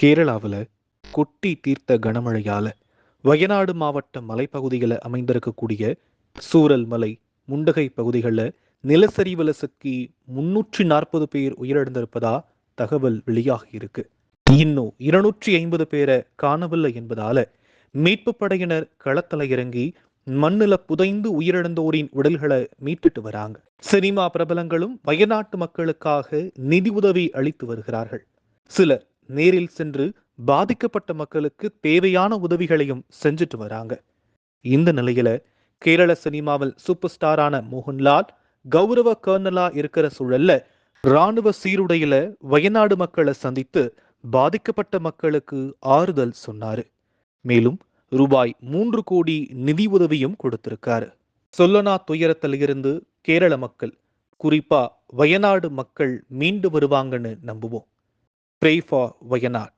கேரளாவில் கொட்டி தீர்த்த கனமழையால வயநாடு மாவட்ட மலைப்பகுதிகளில் அமைந்திருக்கக்கூடிய சூரல் மலை முண்டகை பகுதிகளில் நிலச்சரிவில் சிக்கி முன்னூற்றி நாற்பது பேர் உயிரிழந்திருப்பதா தகவல் வெளியாகி இருக்கு. இன்னும் இருநூற்றி ஐம்பது பேரை காணவில்லை என்பதால மீட்பு படையினர் களத்தில் இறங்கி மண்ணுல புதைந்து உயிரிழந்தோரின் உடல்களை மீட்டுட்டு வராங்க. சினிமா பிரபலங்களும் வயநாட்டு மக்களுக்காக நிதி உதவி அளித்து வருகிறார்கள். சிலர் நேரில் சென்று பாதிக்கப்பட்ட மக்களுக்கு தேவையான உதவிகளையும் செஞ்சுட்டு வராங்க. இந்த நிலையில கேரள சினிமாவில் சூப்பர் ஸ்டாரான மோகன்லால் கௌரவ கர்னலா இருக்கிற சூழல்ல ராணுவ சீருடையில வயநாடு மக்களை சந்தித்து பாதிக்கப்பட்ட மக்களுக்கு ஆறுதல் சொன்னாரு. மேலும் ரூபாய் மூன்று கோடி நிதி உதவியும் கொடுத்திருக்காரு. சொல்லனா துயரத்தில் இருந்து கேரள மக்கள் குறிப்பா வயநாடு மக்கள் மீண்டு வருவாங்கன்னு நம்புவோம். pray for Wayanad.